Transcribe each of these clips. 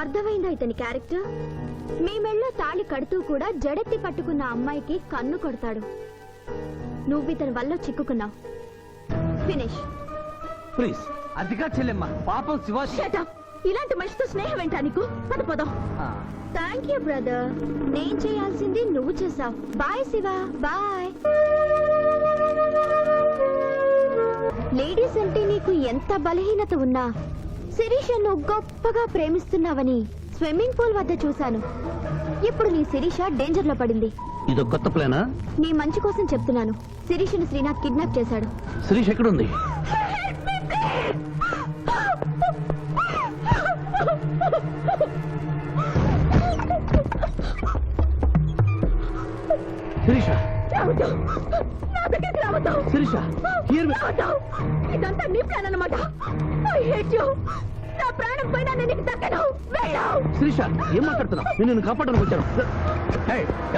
అర్థమైందా ఇతని క్యారెక్టర్? మీ మెళ్ళో తాళి కడుతూ కూడా జడెత్తి పట్టుకున్న అమ్మాయికి కన్ను కొడతాడు. నువ్వు ఇతని వల్ల చిక్కుకున్నావు. ఫినిష్. ప్లీజ్ అదిగా చెల్లెమ్మ. పాపం షటప్ ఇలాంటి మనిషితో స్నేహం ఏంటా నీకు? పద పదం. థ్యాంక్ యూ బ్రదర్ నేను చేయాల్సింది నువ్వు చేసావు. బాయ్ శివ. బాయ్ లేడీస్ అంటే నీకు ఎంత బలహీనత ఉన్నా శిరీష నువ్వు గొప్పగా ప్రేమిస్తున్నావని స్విమ్మింగ్ పూల్ వద్ద చూశాను. ఇప్పుడు నీ శిరీష డేంజర్లో పడింది. ఇది కొత్త ప్లానా? నీ మంచి కోసం చెప్తున్నాను. శిరీషను శ్రీనాథ్ కిడ్నాప్ చేశాడు. శిరీష్ ఎక్కడుంది? శిరీష! శిరీష హియర్ ఇదంతా నీ ప్లాన్ అన్నమాట. ఐ హేట్ యు నా ప్రాణం పోయినా నేను నీకు దక్కను. వెళ్ళు. శిరీష ఏం మాట్లాడుతున్నావు? నేను నిన్ను కాపాడడానికి వచ్చాను.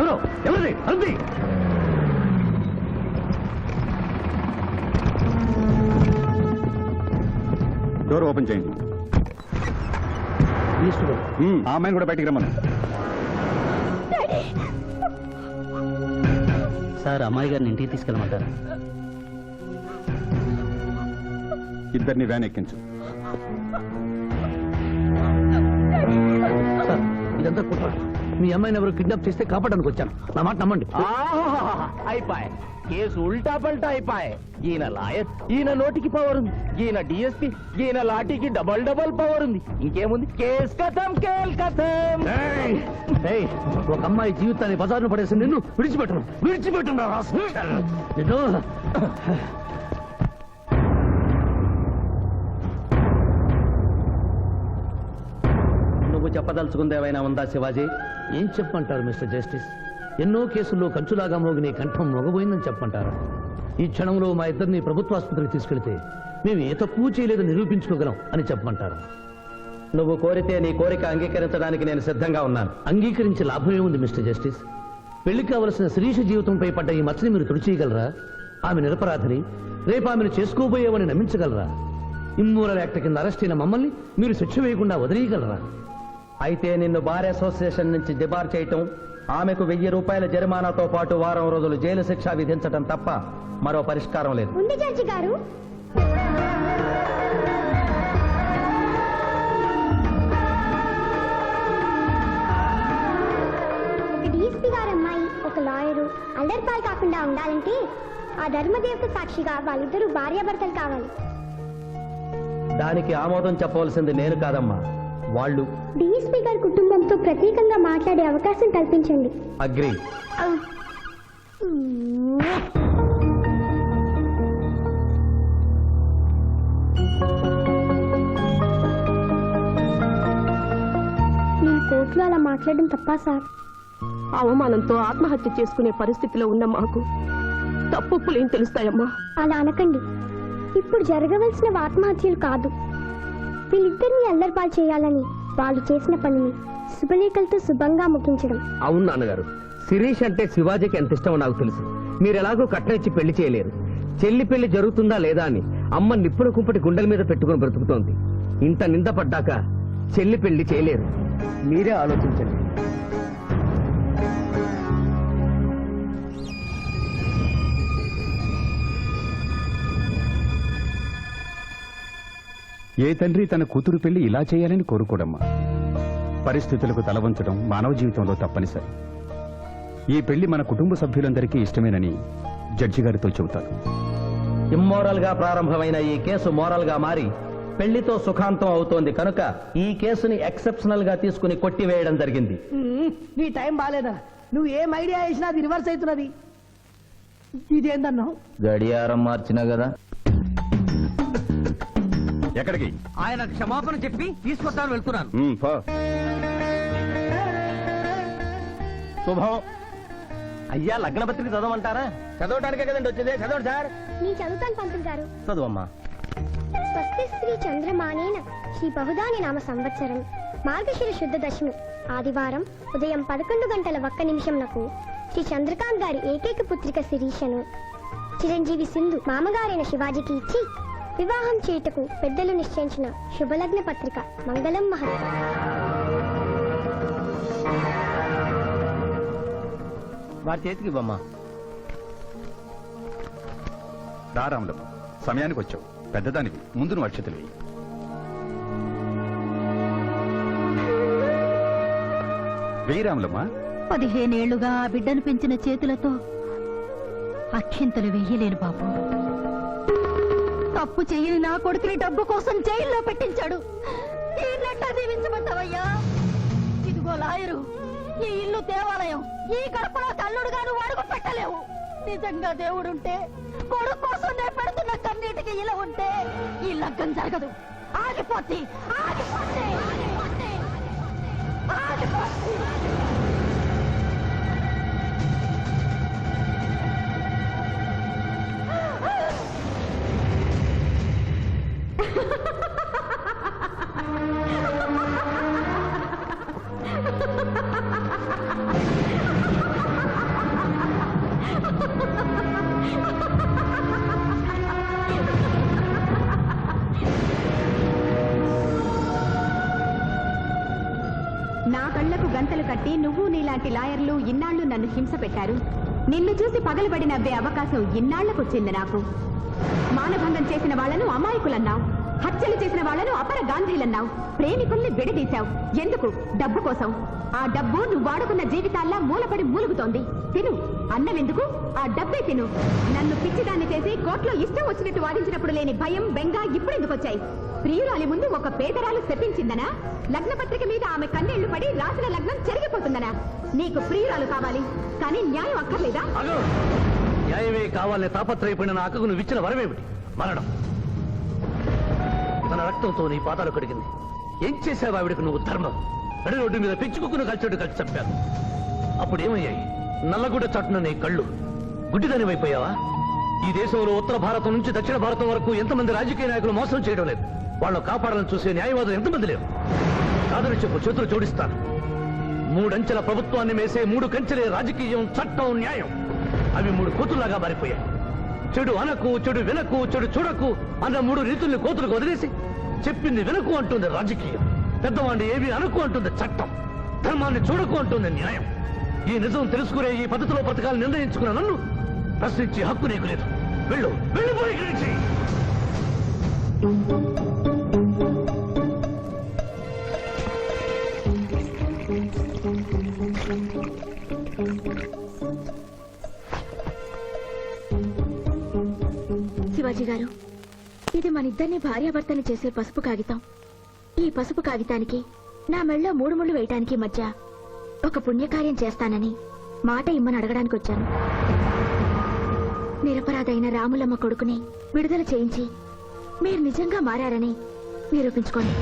ఎవరు? ఎవరిది? అంది డోర్ ఓపెన్ చేయండి. మ్మ్, ఆ అమ్మాయిని కూడా బయటికి రమ్మను. సార్ అమ్మాయి గారిని ఇంటికి తీసుకెళ్ళమంటారా? ఇద్దరిని వ్యాన్ ఎక్కించు. సార్ ఇదంతా కుట్ర మీ అమ్మాయిని ఎవరు కిడ్నాప్ చేస్తే కాపాడడానికి వచ్చాను. నా మాట నమ్మండి. అయిపోయి. కేసు ఉల్టా పల్టా అయిపోయి. ఈయన లాయర్ ఈయన నోటికి పవర్ ఉంది. ఈయన డిఎస్పి ఈయన లాఠీకి డబల్ డబల్ పవర్ ఉంది. ఇంకేముంది? కేస్ కథం కేల్ కథం! ఒక అమ్మాయి జీవితాన్ని బజార్ను పడేసి నిన్ను విడిచిపెట్టను. విడిచిపెట్టను నిన్ను నువ్వు చెప్పదలుచుకుంది ఏమైనా ఉందా శివాజీ? ఏం చెప్పమంటారు మిస్టర్ జస్టిస్? ఎన్నో కేసుల్లో కంచులాగా మోగిన కంఠం మొగబోయిందని చెప్పమంటారా. ఈ క్షణంలో మా ఇద్దరిని ప్రభుత్వాసుపత్రికి తీసుకెళ్తే మేము ఏ తప్పు చేయలేదని నిరూపించుకోగలం అని చెప్పమంటారు. నువ్వు కోరితే నీ కోరిక అంగీకరించడానికి నేను సిద్ధంగా ఉన్నాను. అంగీకరించే లాభం ఏముంది మిస్టర్ జస్టిస్. పెళ్ళి కావలసిన శిరీష జీవితంపై పడ్డ ఈ మచ్చని మీరు తుడిచేయగలరా? ఆమె నిరపరాధిని రేపు ఆమెను చేసుకోబోయేవని నమ్మించగలరా? ఇమ్మూరల్ యాక్ట్ కింద అరెస్ట్ అయిన మమ్మల్ని మీరు శిక్ష వేయకుండా వదిలేయగలరా? అయితే నిన్ను బార్ అసోసియేషన్ నుంచి డిబార్ చేయటం ఆమెకు వెయ్యి రూపాయల జరిమానాతో పాటు వారం రోజులు జైలు శిక్ష విధించటం తప్ప మరో పరిష్కారం లేదు. ఉంది జడ్జి గారు. ఒక డీఎస్పీ గారు అమ్మాయి ఒక లాయరు అల్లరిపాలు కాకుండా ఉండాలంటే ఆ ధర్మదేవత సాక్షిగా వాళ్ళిద్దరూ భార్యాభర్తలు కావాలి. దానికి ఆమోదం చెప్పవలసింది నేను కాదమ్మా. వాళ్ళు డీఎస్పీ గారి కుటుంబంతో ప్రత్యేకంగా మాట్లాడే అవకాశం కల్పించండి. అగ్రి. నేను కోర్టులో అలా మాట్లాడడం తప్పా సార్? అవమానంతో ఆత్మహత్య చేసుకునే పరిస్థితిలో ఉన్న మాకు తప్పులేం తెలుస్తాయమ్మా? అలా అనకండి. ఇప్పుడు జరగవలసిన ఆత్మహత్యలు కాదు. వీళ్ళిద్దరిని అల్లరిపాలు చేయాలని వాళ్ళు చేసిన పనిని శుభలేఖలతో శుభంగా ముగించడం. అవును నాన్నగారు. శిరీష్ అంటే శివాజీకి ఎంత ఇష్టమో నాకు తెలుసు. మీరు ఎలాగో కట్టనిచ్చి పెళ్ళి చేయలేరు. చెల్లి పెళ్ళి జరుగుతుందా లేదా అని అమ్మ నిప్పుల కుంపటి గుండెల మీద పెట్టుకుని బ్రతుకుతోంది. ఇంత నింద పడ్డాక చెల్లి పెళ్ళి చేయలేరు. మీరే ఆలోచించండి. ఏ తండ్రి తన కూతురు పెళ్ళి ఇలా చేయాలని కోరుకోడమ్మా? పరిస్థితులకు తలవంచడం మానవ జీవితంలో తప్పనిసరి. ఈ పెళ్ళి మన కుటుంబ సభ్యులందరికీ ఇష్టమేనని జడ్జి గారితో చెబుతాను. ఇమ్మోరల్గా ప్రారంభమైన ఈ కేసు మోరల్గా మారి పెళ్ళితో సుఖాంతం అవుతోంది కనుక ఈ కేసుని ఎక్సెప్షనల్గా తీసుకుని కొట్టివేయడం జరిగింది. నీ టైం బాలేదా నువ్వు ఏం ఐడియా వేసినా అది రివర్స్ అవుతున్నది. ఇదేందన్నావు? గడియారం మార్చినా కదా. ఎక్కడికి? ఆయన క్షమాపణ చెప్పి తీసుకొస్తాను వెళ్తున్నాను. పో. శుభం. అయ్యా లగ్న పత్రిక చదవమంటారా? చదవటానికే కదండి వచ్చింది. చదవండి సార్. నేను చదువుతాను పంతులు గారు చదువమ్మా. స్వస్తి శ్రీ చంద్రమానేన శ్రీ బహుదాని నామ సంవత్సరం. మార్గశిర శుద్ధ దశమి ఆదివారం ఉదయం పదకొండు గంటల ఒక్క నిమిషంలకు శ్రీ చంద్రకాంత్ గారి ఏకైక పుత్రిక శిరీషను. చిరంజీవి సింధు మామగారైన శివాజీకి ఇచ్చి వివాహం చేయుటకు పెద్దలు నిశ్చయించిన శుభలగ్న పత్రిక మంగళం మహత్వం వారి చేతికి బొమ్మ రారాములమ్మ సమయానికి వచ్చావు. పెద్దదానికి ముందు నువ్వు అక్షతలు వేయి. వేయి రాములమ్మ. పదిహేనేళ్ళుగా ఆ బిడ్డను పెంచిన చేతులతో అక్షింతలు వెయ్యలేను బాబు. తప్పు చెయ్యని నా కొడుకుని డబ్బు కోసం జైల్లో పెట్టించాడు. ఈయన్నెట్టా దీవించమంటావయ్యా? ఇదిగో లాయరు ఈ ఇల్లు దేవాలయం ఈ గడపలో తల్లుడుగా నువ్వు అడుగు పెట్టలేవు. నిజంగా దేవుడుంటే కొడుకు కోసం నేను పెడుతున్న కన్నీటికి ఇలా ఉంటే ఈ లగ్గం జరగదు. ఆగిపోతే ఆగిపోతే ఆగిపోతే ఆగిపోతే. నా కళ్ళకు గంతలు కట్టి నువ్వు నీలాంటి లాయర్లు ఇన్నాళ్ళు నన్ను హింస పెట్టారు. నిన్ను చూసి పగలబడి నవ్వే అవకాశం ఇన్నాళ్ళకొచ్చింది నాకు. మానభంగం చేసిన వాళ్ళను అమాయకులన్నావు. హత్యలు చేసిన వాళ్ళను అపర గాంధీలన్నావు. ప్రేమికుల్ని విడదీశావు. ఎందుకు? డబ్బు కోసం. ఆ డబ్బు నువ్వు వాడుకున్న జీవితాల్లా మూలపడి మూలుగుతోంది. తిను. అన్నమెందుకు ఆ డబ్బే తిను. నన్ను పిచ్చిదాన్ని చేసి కోర్టులో ఇష్టం వచ్చినట్టు వాదించినప్పుడు లేని భయం బెంగ ఇప్పుడు ఎందుకు వచ్చాయి? ప్రియురాలి ముందు ఒక పేదరాలు శపించిందనా? లగ్న పత్రిక మీద ఆమె కన్నీళ్ళు పడి రాసిన లగ్నం చెరిగిపోతుందనా నీకు ప్రియురాలు కావాలి. కానీ న్యాయం అక్కర్లేదా? అగో! న్యాయమే కావాలని తాపత్రయపడిన నా అక్కకు నువ్వు ఇచ్చిన వరమేమిటి? మరణం. తన రక్తంతో నీ పాదాలు కడిగింది. ఏం చేసావు ఆవిడకు నువ్వు ధర్మం? నడి రోడ్డు మీద పెంచుకుక్కును కలిచాడు కలిసి చంపాను అప్పుడు ఏమయ్యాయి నల్లగుడ్డ చట్టున నీ కళ్ళు గుడ్డిదానివైపోయావా? ఈ దేశంలో ఉత్తర భారతం నుంచి దక్షిణ భారతం వరకు ఎంతమంది రాజకీయ నాయకులు మోసం చేయడం లేదు. వాళ్ళని కాపాడాలని చూసే న్యాయవాదులు ఎంతమంది లేరు. కాదని చెప్పు చేతులు జోడిస్తాను. మూడంచెల ప్రభుత్వాన్ని మేసే మూడు కంచెలే రాజకీయం చట్టం న్యాయం. అవి మూడు కోతుల్లాగా మారిపోయాయి. చెడు అనకు చెడు వినకు చెడు చూడకు అన్న మూడు రీతుల్ని కోతులకు వదిలేసి చెప్పింది వినకు అంటుంది రాజకీయం. పెద్దవాడిని ఏవి అనకు అంటుంది చట్టం. ధర్మాన్ని చూడకు అంటుంది న్యాయం. ఈ నిజం తెలుసుకునే ఈ పద్ధతిలో పథకాలు నిర్ణయించుకున్న నన్ను ప్రశ్నించే హక్కు నీకు లేదు. వెళ్ళు వెళ్ళిపోయి నుంచి. శివాజీ గారు ఇది మన ఇద్దరిని భార్యాభర్తని చేసే పసుపు కాగితం. ఈ పసుపు కాగితానికి నా మెళ్ళో మూడు ముళ్ళు వేయటానికి మధ్య ఒక పుణ్యకార్యం చేస్తానని మాట ఇమ్మని అడగడానికి వచ్చాను. నిరపరాధైన రాములమ్మ కొడుకుని విడుదల చేయించి మీరు నిజంగా మారారని నిరూపించుకోండి.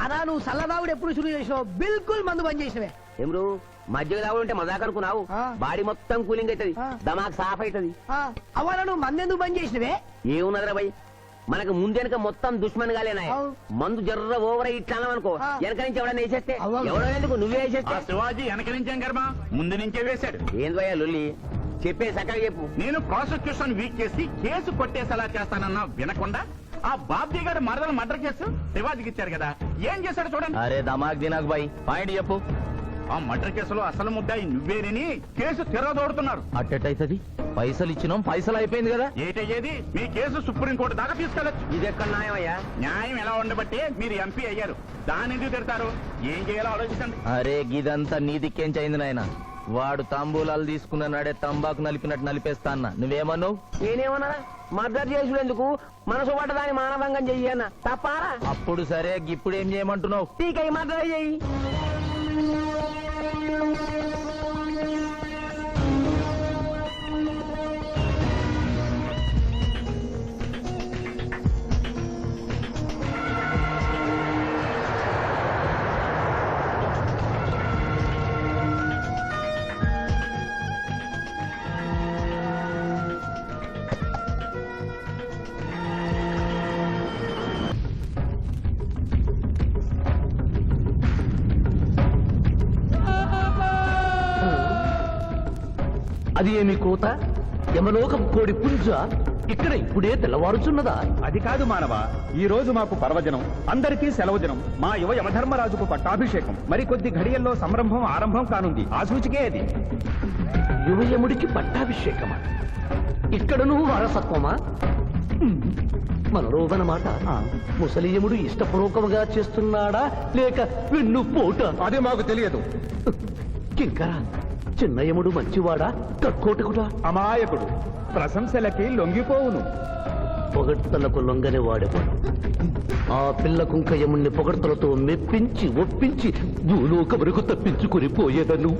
అదా నువ్వు సల్లదావుడు ఎప్పుడు శురు చేసినావు? బిల్కుల్ మందు బంద్ చేసినవే. ఏమ్రు? మధ్య తాగుడు ఉంటే మజాక్ అనుకున్నావు? ఆ. బాడీ మొత్తం కూలింగ్ అవుతుంది. ఆ. దమాక్ సాఫ్ అవుతుంది. ఆ, అవ్వాలా నువ్వు మందెందుకు బంద్ చేసినవే? ఏమున్నదిరా భయ్? మనకు ముందెనక మొత్తం దుష్మన్ గాలేనా అవు. మందు జర్ర ఓవర్ ఇట్లా అనుకో. వెనక నుంచి ఎవడన్నా వేసేస్తే. ఎవడో ఎందుకు? నువ్వే వేసేస్తే? శివాజీ వెనక నుంచేం కర్మ? ముందు నుంచే వేశాడు. ఏంది భయ్యా లొల్లి? చెప్పే సక్కగా చెప్పు. నేను ప్రాసిక్యూషన్ వీక్ చేసి కేసు కొట్టేసేలా చేస్తానన్నా వినకుండా ఆ బాబ్జీ గారి మరదలు మర్డర్ కేసు శివాజీకి ఇచ్చారు కదా. ఏం చేశాడు చూడండి. అరే దమాక్ దినాక్ బాయ్. పాయింట్ చెప్పు. ఆ మర్డర్ కేసులో అసలు ముద్దాయి నువ్వేనని కేసు తిరగదోడుతున్నారు అట్టెట్టయితది పైసలు ఇచ్చినాం పైసలు అయిపోయింది కదా? ఏటయ్యేది? మీ కేసు సుప్రీంకోర్టు దాకా తీసుకెళ్ళొచ్చు ఇది ఎక్కడ న్యాయమయ్యా? న్యాయం ఎలా ఉండబట్టే మీరు ఎంపీ అయ్యారు. దాని ఎందుకు తిడతారు? ఏం చేయాలో ఆలోచించండి. అరే గిదంతా నీ దిక్కేంచైంది నాయన? వాడు తాంబూలాలు తీసుకున్న నాడే తంబాకు నలిపినట్టు నలిపేస్తా అన్న. నువ్వేమన్నావు? నేనేమన్నా మర్డర్ చేసుడు ఎందుకు మనసు పట్టదాన్ని మానభంగం చెయ్యన్న తప్పారా? అప్పుడు సరే ఇప్పుడు ఏం చేయమంటున్నావు? టీకై మర్డర్ చెయ్యి Thank you. అది ఏమి కూత? యమలోకం కోడి పుంజ ఇక్కడ ఇప్పుడే తెల్లవారుచున్నదా? అది కాదు మానవ. ఈ రోజు మాకు పర్వదినం. అందరికీ సెలవు దినం. మా యువ యమధర్మరాజుకు పట్టాభిషేకం. మరికొద్ది ఘడియల్లో సంరంభం ఆరంభం కానుంది. ఆ సూచికే అది. యువయముడికి పట్టాభిషేకమా? ఇక్కడను వారసత్వమా? మనరోగన మాట. ముసలియముడు ఇష్టపూర్వకముగా చేస్తున్నాడా? లేక వెన్ను పోట అది మాకు తెలియదు. కింకర. చిన్నయముడు మంచివాడా? కక్కోటకుడా అమాయకుడు. ప్రశంసలకి లొంగిపోవును. పొగడ్తలకు లొంగని వాడేవాడు? ఆ పిల్ల కుంకయముణ్ణి పొగడ్తలతో మెప్పించి ఒప్పించి భూలోకమునకు తప్పించుకుని పోయేదను.